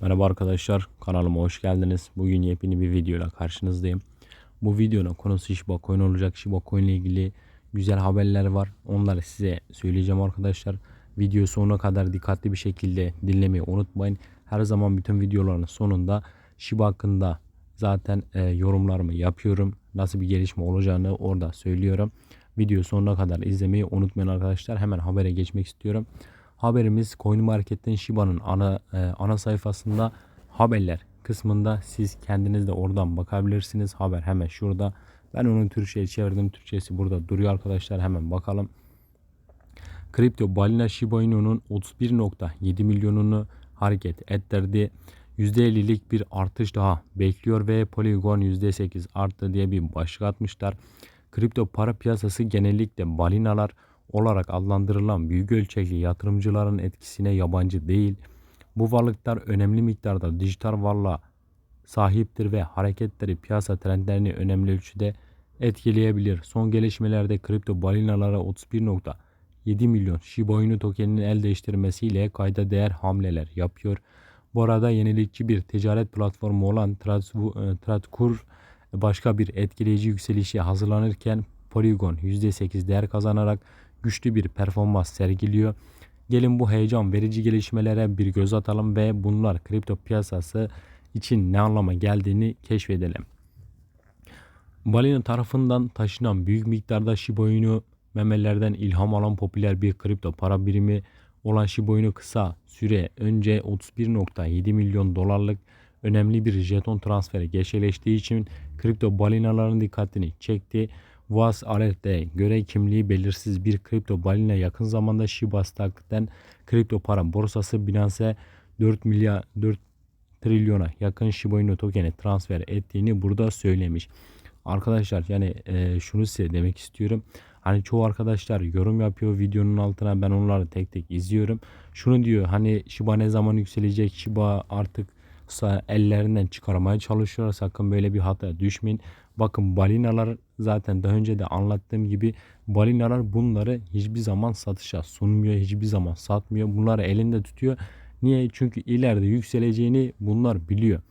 Merhaba arkadaşlar kanalıma hoş geldiniz. Bugün yepyeni bir videoyla karşınızdayım. Bu videonun konusu Shiba Coin olacak. Shiba Coin ile ilgili güzel haberler var. Onları size söyleyeceğim arkadaşlar. Video sonuna kadar dikkatli bir şekilde dinlemeyi unutmayın. Her zaman bütün videoların sonunda Shiba hakkında zaten e, yorumlarımı yapıyorum. Nasıl bir gelişme olacağını orada söylüyorum. Video sonuna kadar izlemeyi unutmayın arkadaşlar. Hemen habere geçmek istiyorum. Haberimiz CoinMarket'ten Shiba'nın ana e, ana sayfasında haberler kısmında siz kendiniz de oradan bakabilirsiniz. Haber hemen şurada. Ben onun Türkçe'ye çevirdim. Türkçesi burada duruyor arkadaşlar. Hemen bakalım. Kripto balina Shiba Inu'nun 31.7 milyonunu hareket ettirdi. %50'lik bir artış daha bekliyor ve Polygon %8 arttı diye bir başlık atmışlar. Kripto para piyasası genellikle balinalar olarak adlandırılan büyük ölçekli yatırımcıların etkisine yabancı değil. Bu varlıklar önemli miktarda dijital varlığa sahiptir ve hareketleri piyasa trendlerini önemli ölçüde etkileyebilir. Son gelişmelerde kripto balinalara 31.7 milyon Shiba Inu tokeninin el değiştirmesiyle kayda değer hamleler yapıyor. Bu arada yenilikçi bir ticaret platformu olan Tradkur başka bir etkileyici yükselişe hazırlanırken Polygon %8 değer kazanarak güçlü bir performans sergiliyor. Gelin bu heyecan verici gelişmelere bir göz atalım ve bunlar kripto piyasası için ne anlama geldiğini keşfedelim. Balina tarafından taşınan büyük miktarda Shiba Inu memelerden ilham alan popüler bir kripto para birimi olan Shiba Inu kısa süre önce 31.7 milyon dolarlık önemli bir jeton transferi gerçekleştiği için kripto balinaların dikkatini çekti. Was Alert'e göre kimliği belirsiz bir kripto balina yakın zamanda Shiba Stock'ten kripto para borsası Binance 4 milyar 4 trilyona yakın Shiba Inu tokeni transfer ettiğini burada söylemiş. Arkadaşlar yani e, şunu size demek istiyorum. Hani çoğu arkadaşlar yorum yapıyor videonun altına ben onları tek tek izliyorum. Şunu diyor hani Shiba ne zaman yükselecek Shiba artık ellerinden çıkarmaya çalışıyor. Sakın böyle bir hata düşmeyin. Bakın balinalar zaten daha önce de anlattığım gibi balinalar bunları hiçbir zaman satışa sunmuyor. Hiçbir zaman satmıyor. Bunları elinde tutuyor. Niye? Çünkü ileride yükseleceğini bunlar biliyor.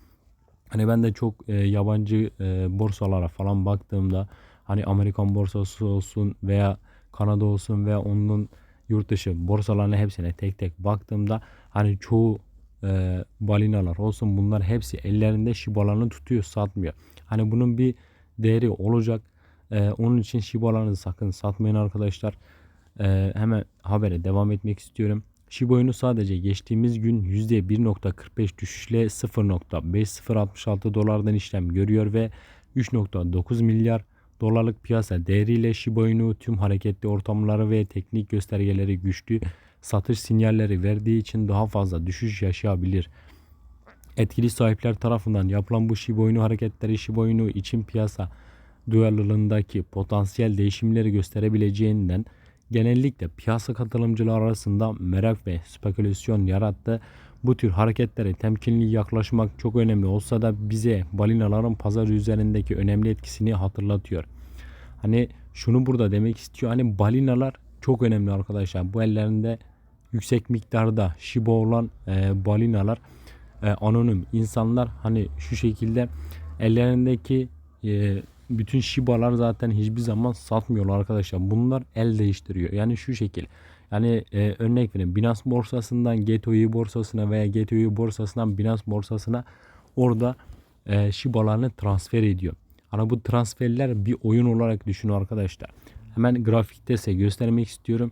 Hani ben de çok e, yabancı e, borsalara falan baktığımda hani Amerikan borsası olsun veya Kanada olsun veya onun yurt dışı borsalarına hepsine tek tek baktığımda hani çoğu e, balinalar olsun bunlar hepsi ellerinde şibalarını tutuyor satmıyor. Hani bunun bir değeri olacak. E, onun için şibalarınızı sakın satmayın arkadaşlar. E, hemen habere devam etmek istiyorum. Shiba sadece geçtiğimiz gün %1.45 düşüşle 0.5066 dolardan işlem görüyor ve 3.9 milyar dolarlık piyasa değeriyle Shiba Inu tüm hareketli ortamları ve teknik göstergeleri güçlü satış sinyalleri verdiği için daha fazla düşüş yaşayabilir. Etkili sahipler tarafından yapılan bu Shiba hareketleri Shiba için piyasa duyarlılığındaki potansiyel değişimleri gösterebileceğinden genellikle piyasa katılımcılar arasında merak ve spekülasyon yarattı. Bu tür hareketlere temkinli yaklaşmak çok önemli olsa da bize balinaların pazar üzerindeki önemli etkisini hatırlatıyor. Hani şunu burada demek istiyor. Hani balinalar çok önemli arkadaşlar. Bu ellerinde yüksek miktarda şiba olan e, balinalar e, anonim insanlar hani şu şekilde ellerindeki e, bütün şibalar zaten hiçbir zaman satmıyorlar arkadaşlar. Bunlar el değiştiriyor. Yani şu şekil. Yani e, örnek vereyim Binance borsasından GTO'yu borsasına veya GTO'yu borsasından Binance borsasına orada e, şibalarını transfer ediyor. Hani bu transferler bir oyun olarak düşünün arkadaşlar. Hemen grafikte ise göstermek istiyorum.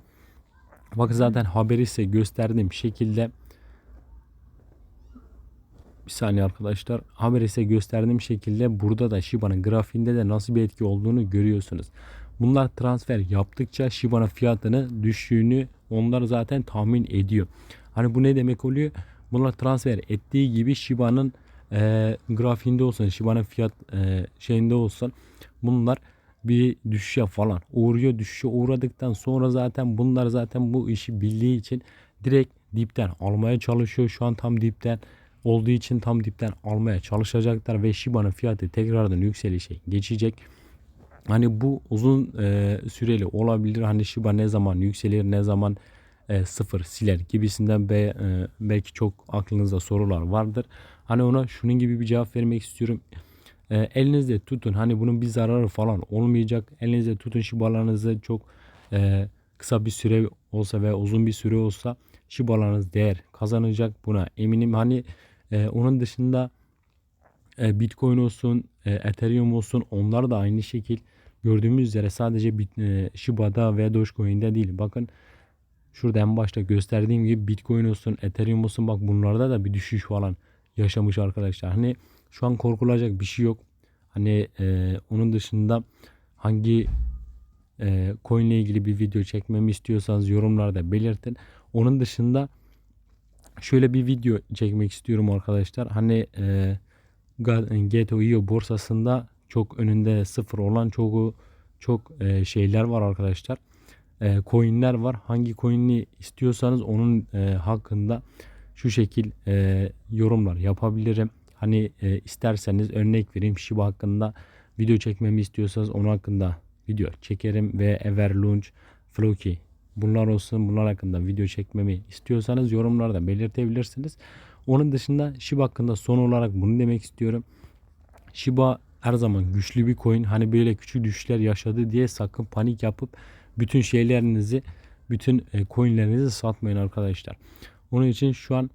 Bak zaten haberi size gösterdiğim şekilde bir saniye arkadaşlar. Haber ise gösterdiğim şekilde burada da Shiba'nın grafiğinde de nasıl bir etki olduğunu görüyorsunuz. Bunlar transfer yaptıkça Shiba'nın fiyatını düştüğünü onlar zaten tahmin ediyor. Hani bu ne demek oluyor? Bunlar transfer ettiği gibi Shiba'nın e, grafiğinde olsun, Shiba'nın fiyat e, şeyinde olsun bunlar bir düşüşe falan uğruyor. Düşüşe uğradıktan sonra zaten bunlar zaten bu işi bildiği için direkt dipten almaya çalışıyor. Şu an tam dipten olduğu için tam dipten almaya çalışacaklar ve Shiba'nın fiyatı tekrardan yükselişe geçecek. Hani bu uzun e, süreli olabilir. Hani Shiba ne zaman yükselir, ne zaman e, sıfır siler gibisinden be, e, belki çok aklınızda sorular vardır. Hani ona şunun gibi bir cevap vermek istiyorum. E, elinizde tutun hani bunun bir zararı falan olmayacak. Elinizde tutun şibalarınızı çok e, kısa bir süre olsa veya uzun bir süre olsa şibalarınız değer kazanacak buna eminim. Hani e, onun dışında e, Bitcoin olsun, e, Ethereum olsun onlar da aynı şekil gördüğümüz üzere sadece Bit, e, Shiba'da ve Dogecoin'de değil. Bakın şurada en başta gösterdiğim gibi Bitcoin olsun, Ethereum olsun bak bunlarda da bir düşüş falan yaşamış arkadaşlar. Hani şu an korkulacak bir şey yok. Hani e, onun dışında hangi e, coin ile ilgili bir video çekmemi istiyorsanız yorumlarda belirtin. Onun dışında şöyle bir video çekmek istiyorum arkadaşlar. Hani e, GTO borsasında çok önünde sıfır olan çok çok e, şeyler var arkadaşlar. E, coinler var. Hangi coin'i istiyorsanız onun e, hakkında şu şekil e, yorumlar yapabilirim. Hani e, isterseniz örnek vereyim Shiba hakkında video çekmemi istiyorsanız onun hakkında video çekerim ve Everlaunch, Floki bunlar olsun bunlar hakkında video çekmemi istiyorsanız yorumlarda belirtebilirsiniz. Onun dışında Shiba hakkında son olarak bunu demek istiyorum. Shiba her zaman güçlü bir coin. Hani böyle küçük düşüşler yaşadı diye sakın panik yapıp bütün şeylerinizi, bütün e, coinlerinizi satmayın arkadaşlar. Onun için şu an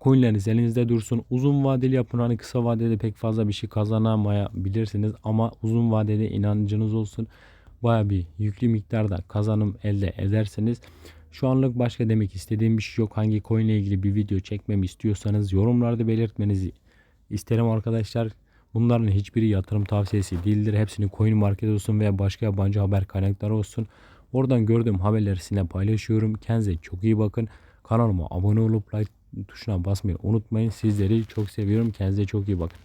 coinleriniz elinizde dursun. Uzun vadeli yapın. Hani kısa vadede pek fazla bir şey kazanamayabilirsiniz ama uzun vadede inancınız olsun. Baya bir yüklü miktarda kazanım elde ederseniz şu anlık başka demek istediğim bir şey yok. Hangi coin ile ilgili bir video çekmemi istiyorsanız yorumlarda belirtmenizi isterim arkadaşlar. Bunların hiçbiri yatırım tavsiyesi değildir. Hepsini coin market olsun veya başka yabancı haber kaynakları olsun. Oradan gördüğüm haberleri sizinle paylaşıyorum. Kendinize çok iyi bakın. Kanalıma abone olup like tuşuna basmayı unutmayın. Sizleri çok seviyorum. Kendinize çok iyi bakın.